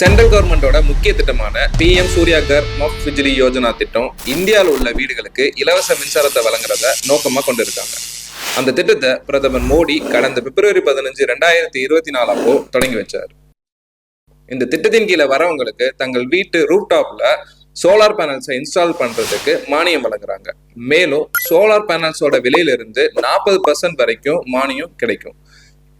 Central கவர்மெண்டோட முக்கிய திட்டமான பிஎம் சூர்யாகர் மஃப் பிஜிலி யோஜனா திட்டம் இந்தியாவில் உள்ள வீடுகளுக்கு இலவச மின்சாரத்தை வழங்குறத நோக்கமாக கொண்டு இருக்காங்க அந்த திட்டத்தை பிரதமர் மோடி கடந்த பிப்ரவரி பதினஞ்சு ரெண்டாயிரத்தி இருபத்தி நாலப்போ தொடங்கி வச்சார். இந்த திட்டத்தின் கீழே வரவங்களுக்கு தங்கள் வீட்டு ரூப்டாப்ல சோலார் பேனல்ஸை இன்ஸ்டால் பண்றதுக்கு மானியம் வழங்குறாங்க. மேலும் சோலார் பேனல்ஸோட விலையிலிருந்து நாற்பது பர்சன்ட் வரைக்கும் மானியம் கிடைக்கும்.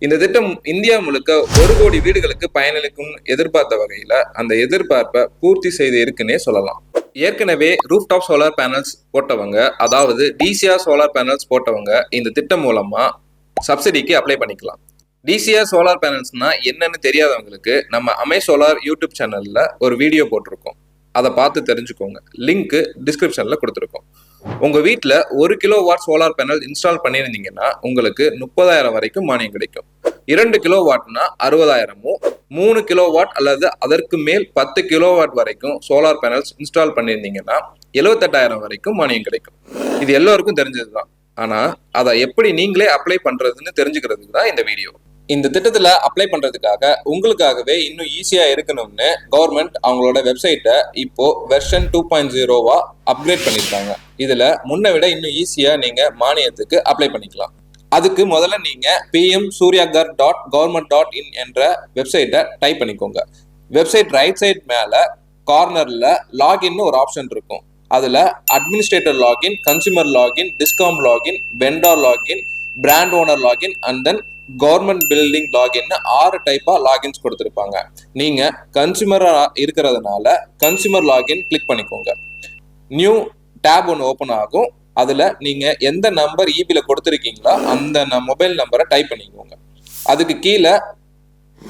இந்த திட்டம் இந்தியா முழுக்க ஒரு கோடி வீடுகளுக்கு பயனளிக்கும் எதிர்பார்த்த வகையில அந்த எதிர்பார்ப்பை பூர்த்தி செய்து இருக்குன்னே சொல்லலாம். ஏற்கனவே ரூஃப்டாப் சோலார் பேனல்ஸ் போட்டவங்க அதாவது டிசிஆர் சோலார் பேனல்ஸ் போட்டவங்க இந்த திட்டம் மூலமா சப்சிடிக்கு அப்ளை பண்ணிக்கலாம். டிசிஆர் சோலார் பேனல்ஸ்னா என்னன்னு தெரியாதவங்களுக்கு நம்ம அமை சோலார் யூடியூப் சேனல்ல ஒரு வீடியோ போட்டிருக்கோம். அதை பார்த்து தெரிஞ்சுக்கோங்க. லிங்க் டிஸ்கிரிப்ஷன்ல கொடுத்துருக்கோம். உங்க வீட்ல ஒரு kilo watt solar panel install பண்ணியிருந்தீங்கன்னா உங்களுக்கு முப்பதாயிரம் வரைக்கும் மானியம் கிடைக்கும். இரண்டு கிலோ வாட்னா அறுபதாயிரமும் மூணு கிலோ வாட் அல்லது அதற்கு மேல் பத்து கிலோ வாட் வரைக்கும் சோலார் பேனல்ஸ் இன்ஸ்டால் பண்ணியிருந்தீங்கன்னா எழுவத்தெட்டாயிரம் வரைக்கும் மானியம் கிடைக்கும். இது எல்லோருக்கும் தெரிஞ்சதுதான். ஆனா அதை எப்படி நீங்களே அப்ளை பண்றதுன்னு தெரிஞ்சுக்கிறதுக்கு தான் இந்த வீடியோ இந்த திட்டத்தில் அப்ளை பண்ணுறதுக்காக உங்களுக்காகவே இன்னும் ஈஸியாக இருக்கணும்னு கவர்மெண்ட் அவங்களோட வெப்சைட்டை இப்போ வெர்ஷன் டூ பாயிண்ட் ஜீரோவாக அப்கிரேட் பண்ணியிருக்காங்க இதில் முன்ன விட இன்னும் ஈஸியாக நீங்கள் மானியத்துக்கு அப்ளை பண்ணிக்கலாம். அதுக்கு முதல்ல நீங்கள் PM Suryaghar dot government dot in என்ற வெப்சைட்டை டைப் பண்ணிக்கோங்க. வெப்சைட் ரைட் சைட் மேலே கார்னரில் லாகின்னு ஒரு ஆப்ஷன் இருக்கும். அதில் administrator login consumer login discom login vendor login brand owner login and then government building லாகின்னு ஆறு டைப்பா லாகின்ஸ் கொடுத்துருப்பாங்க. நீங்க கன்சூமரா இருக்கிறதுனால கன்சியூமர் லாகின் கிளிக் பண்ணிக்கோங்க. நியூ டேப் ஒன்று ஓப்பன் ஆகும். அதுல நீங்க எந்த நம்பர் இபில கொடுத்துருக்கீங்களோ அந்த மொபைல் நம்பரை டைப் பண்ணிக்கோங்க. அதுக்கு கீழே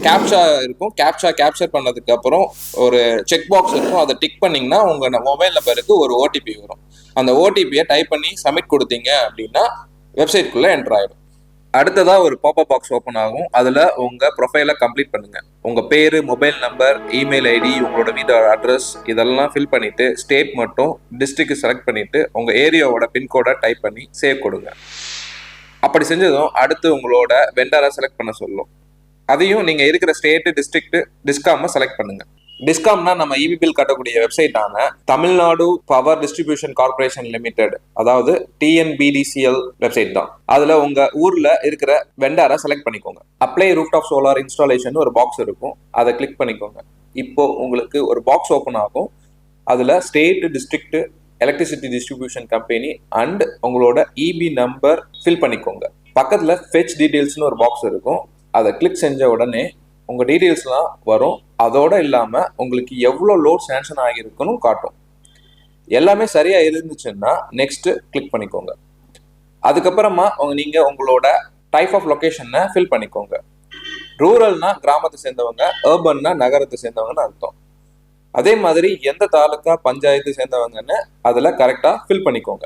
கேப்ஷா இருக்கும். கேப்ஷா கேப்சர் பண்ணதுக்கு அப்புறம் ஒரு செக் பாக்ஸ் இருக்கும். அதை டிக் பண்ணீங்கன்னா உங்க மொபைல் நம்பருக்கு ஒரு ஓடிபி வரும். அந்த ஓடிபியை டைப் பண்ணி சப்மிட் கொடுத்தீங்க அப்படின்னா வெப்சைட்குள்ளே என்டர் ஆயிடும். அடுத்ததா ஒரு பாப்பப் பாக்ஸ் ஓப்பன் ஆகும். அதுல உங்க ப்ரொஃபைலை கம்ப்ளீட் பண்ணுங்க. உங்க பேரு மொபைல் நம்பர் இமெயில் ஐடி உங்களோட வீட்டோட அட்ரஸ் இதெல்லாம் ஃபில் பண்ணிட்டு ஸ்டேட் மட்டும் டிஸ்ட்ரிக்ட் செலக்ட் பண்ணிட்டு உங்க ஏரியாவோட பின்கோடை டைப் பண்ணி சேவ் கொடுங்க. அப்படி செஞ்சதும் அடுத்து உங்களோட வெண்டரை செலக்ட் பண்ண சொல்லும். அதையும் நீங்க இருக்கிற ஸ்டேட்டு டிஸ்ட்ரிக்ட் டிஸ்காம செலக்ட் பண்ணுங்க. டிஸ்காம்னா நம்ம இபி பில் கட்டக்கூடிய வெப்சைட்டான Tamil Nadu power distribution corporation limited அதாவது டிஎன்பிடிசிஎல் வெப்சைட் தான். அதுல உங்க ஊர்ல இருக்கிற வெண்டாரை செலக்ட் பண்ணிக்கோங்க. Apply root of solar installation ஒரு பாக்ஸ் இருக்கும். அதை கிளிக் பண்ணிக்கோங்க. இப்போ உங்களுக்கு ஒரு பாக்ஸ் ஓப்பன் ஆகும். அதுல state district electricity distribution company and உங்களோட இபி நம்பர் ஃபில் பண்ணிக்கோங்க. பக்கத்துல ஃபெச் டீடைல்ஸ்னு ஒரு பாக்ஸ் இருக்கும். அதை கிளிக் செஞ்ச உடனே உங்கள் டீட்டெயில்ஸ்லாம் வரும். அதோடு இல்லாமல் உங்களுக்கு எவ்வளோ லோட் சேங்ஷன் ஆகியிருக்குன்னு காட்டும். எல்லாமே சரியாக இருந்துச்சுன்னா நெக்ஸ்ட்டு கிளிக் பண்ணிக்கோங்க. அதுக்கப்புறமா நீங்கள் உங்களோட டைப் ஆஃப் லொக்கேஷனை ஃபில் பண்ணிக்கோங்க. ரூரல்னா கிராமத்தை சேர்ந்தவங்க அர்பன்னா நகரத்தை சேர்ந்தவங்கன்னு அர்த்தம். அதே மாதிரி எந்த தாலுக்கா பஞ்சாயத்து சேர்ந்தவங்கன்னு அதில் கரெக்டாக ஃபில் பண்ணிக்கோங்க.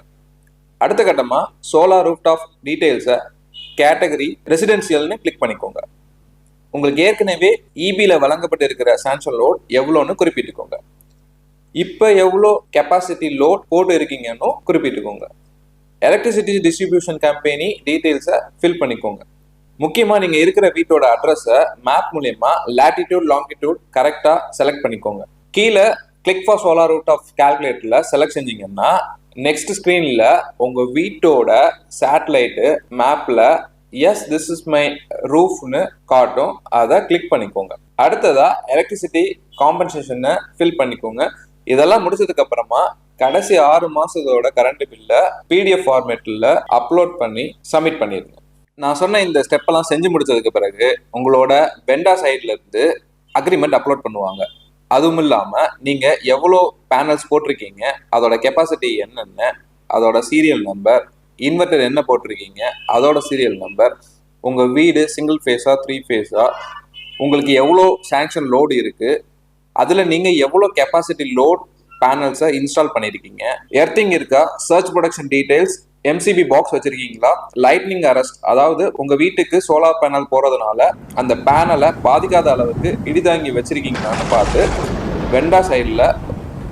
அடுத்த கட்டமாக சோலார் ரூஃப் ஆஃப் கேட்டகரி ரெசிடென்சியல்னு கிளிக் பண்ணிக்கோங்க. உங்களுக்கு ஏற்கனவே இபியில் வழங்கப்பட்டு இருக்கிற சான்சல் லோட் எவ்வளோன்னு குறிப்பிட்டுக்கோங்க. இப்போ எவ்வளோ கெப்பாசிட்டி லோட் போட்டு இருக்கீங்கன்னு குறிப்பிட்டுக்கோங்க. எலக்ட்ரிசிட்டி டிஸ்ட்ரிபியூஷன் கம்பெனி டீட்டெயில்ஸை ஃபில் பண்ணிக்கோங்க. முக்கியமாக நீங்கள் இருக்கிற வீட்டோட அட்ரஸை மேப் மூலயமா லேட்டிடியூட் லாங்கிடியூட் கரெக்டாக செலக்ட் பண்ணிக்கோங்க. கீழே click for solar rooftop கால்குலேட்டரில் செலக்ட் செஞ்சீங்கன்னா நெக்ஸ்ட் ஸ்க்ரீனில் உங்கள் வீட்டோட சேட்டலைட்டு மேப்பில் எஸ் திஸ் இஸ் மை ரூஃப்னு காட்டும். அதை கிளிக் பண்ணிக்கோங்க. அடுத்ததா எலக்ட்ரிசிட்டி காம்பன்சேஷனை ஃபில் பண்ணிக்கோங்க. இதெல்லாம் முடிச்சதுக்கு அப்புறமா கடைசி ஆறு மாசத்தோட கரண்ட் பில்லை பிடிஎஃப் ஃபார்மேட்டில் அப்லோட் பண்ணி சப்மிட் பண்ணிடுங்க. நான் சொன்ன இந்த ஸ்டெப் எல்லாம் செஞ்சு முடிச்சதுக்கு பிறகு உங்களோட வெண்டா சைட்ல இருந்து அக்ரிமெண்ட் அப்லோட் பண்ணுவாங்க. அதுவும் இல்லாம நீங்க எவ்வளோ பேனல்ஸ் போட்டிருக்கீங்க அதோட கெப்பாசிட்டி என்னென்ன அதோட சீரியல் நம்பர் இன்வெர்டர் என்ன போட்டிருக்கீங்க? அதோட சீரியல் நம்பர் உங்க வீடு சிங்கிள் ஃபேஸா த்ரீ ஃபேஸா உங்களுக்கு எவ்வளோ சேங்ஷன் லோடு இருக்கு அதுல நீங்க எவ்வளோ கெப்பாசிட்டி லோட் பேனல்ஸை இன்ஸ்டால் பண்ணியிருக்கீங்க எர்த்திங் இருக்கா? Surge protection details MCB box வச்சிருக்கீங்களா? லைட்னிங் அரெஸ்ட் அதாவது உங்க வீட்டுக்கு சோலார் பேனல் போறதுனால அந்த பேனலை பாதிக்காத அளவுக்கு இடிதாங்கி வச்சிருக்கீங்களான்னு பார்த்து வெண்டா சைடில்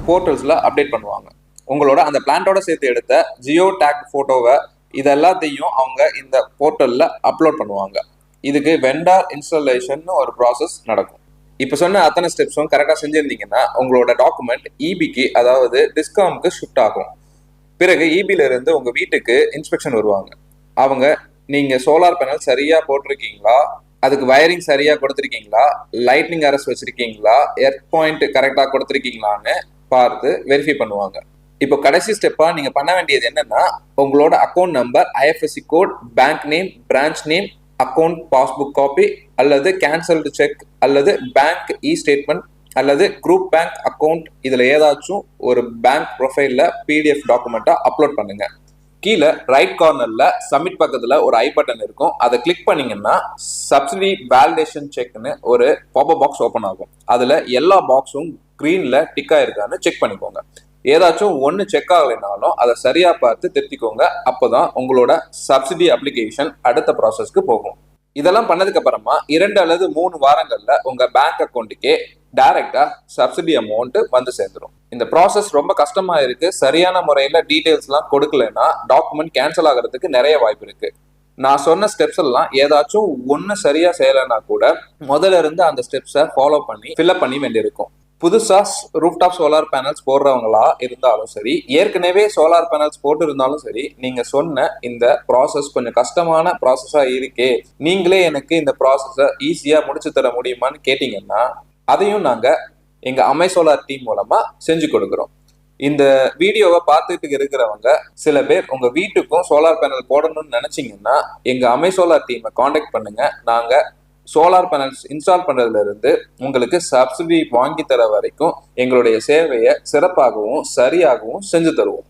போர்ட்டல்ஸில் அப்டேட் பண்ணுவாங்க. உங்களோட அந்த பிளான்ட்டோட சேர்த்து எடுத்த ஜியோ டேக் ஃபோட்டோவை இது எல்லாத்தையும் அவங்க இந்த போர்ட்டலில் அப்லோட் பண்ணுவாங்க. இதுக்கு வெண்டார் இன்ஸ்டாலேஷன் ஒரு ப்ராசஸ் நடக்கும். இப்போ சொன்ன அத்தனை ஸ்டெப்ஸும் கரெக்டாக செஞ்சிருந்தீங்கன்னா உங்களோட டாக்குமெண்ட் இபிக்கு அதாவது டிஸ்காம்க்கு ஷிஃப்ட் ஆகும். பிறகு இபில இருந்து உங்க வீட்டுக்கு இன்ஸ்பெக்ஷன் வருவாங்க. அவங்க நீங்க சோலார் பேனல் சரியா போட்டிருக்கீங்களா? அதுக்கு வயரிங் சரியா கொடுத்துருக்கீங்களா? லைட்னிங் அரஸ் வச்சிருக்கீங்களா? எர்த் பாயிண்ட் கரெக்டா கொடுத்துருக்கீங்களான்னு பார்த்து வெரிஃபை பண்ணுவாங்க. இப்போ கடைசி ஸ்டெப்பா நீங்க பண்ண வேண்டியது என்னன்னா உங்களோட account number IFSC code bank name branch name account passbook copy அல்லது கேன்சல்டு செக் அல்லது பேங்க் இ ஸ்டேட்மெண்ட் அல்லது குரூப் பேங்க் அக்கவுண்ட் இதுல ஏதாச்சும் ஒரு பேங்க் ப்ரொஃபைல்ல பிடிஎஃப் டாக்குமெண்ட்டா அப்லோட் பண்ணுங்க. கீழே ரைட் கார்னர்ல சப்மிட் பக்கத்துல ஒரு ஐ பட்டன் இருக்கும். அதை கிளிக் பண்ணீங்கன்னா சப்சிடி வேலிடேஷன் செக்னு ஒரு பாப்பர் பாக்ஸ் ஓப்பன் ஆகும். அதுல எல்லா பாக்ஸும் க்ரீனில் டிக் ஆயிருக்கான்னு செக் பண்ணிக்கோங்க. ஏதாச்சும் ஒன்று செக் ஆகலைனாலும் அதை சரியாக பார்த்து திருத்திக்கோங்க. அப்போதான் உங்களோட சப்சிடி அப்ளிகேஷன் அடுத்த ப்ராசஸ்க்கு போகும். இதெல்லாம் பண்ணதுக்கு அப்புறமா இரண்டு அல்லது மூணு வாரங்கள்ல உங்க பேங்க் அக்கௌண்ட்டுக்கே டைரக்டா சப்சிடி அமௌண்ட் வந்து சேர்ந்துரும். இந்த ப்ராசஸ் ரொம்ப கஷ்டமா இருக்கு. சரியான முறையில டீடைல்ஸ் எல்லாம் கொடுக்கலன்னா டாக்குமெண்ட் கேன்சல் ஆகிறதுக்கு நிறைய வாய்ப்பு இருக்கு. நான் சொன்ன ஸ்டெப்ஸ் எல்லாம் ஏதாச்சும் ஒன்று சரியா செய்யலைன்னா கூட முதல்ல இருந்து அந்த ஸ்டெப்ஸை ஃபாலோ பண்ணி ஃபில்அப் பண்ணி வேண்டியிருக்கும். புதுசா ரூஃப்டாப் சோலார் பேனல்ஸ் போடுறவங்களா இருந்தாலும் சரி ஏற்கனவே சோலார் பேனல்ஸ் போட்டு இருந்தாலும் சரி நீங்க சொன்ன இந்த ப்ராசஸ் கொஞ்சம் கஷ்டமான ப்ராசஸா இருக்கே. நீங்களே எனக்கு இந்த ப்ராசஸை ஈஸியா முடிச்சு தர முடியுமான்னு கேட்டீங்கன்னா அதையும் நாங்க எங்க அமை சோலார் டீம் மூலமா செஞ்சு கொடுக்குறோம். இந்த வீடியோவை பார்த்துட்டு இருக்கிறவங்க சில பேர் உங்க வீட்டுக்கும் சோலார் பேனல் போடணும்னு நினைச்சீங்கன்னா எங்க அமை சோலார் டீமை காண்டாக்ட் பண்ணுங்க. நாங்க சோலார் பேனல்ஸ் இன்ஸ்டால் பண்றதுல இருந்து உங்களுக்கு சப்சிடி வாங்கி தர வரைக்கும் எங்களுடைய சேவையை சிறப்பாகவும் சரியாகவும் செஞ்சு தருவோம்.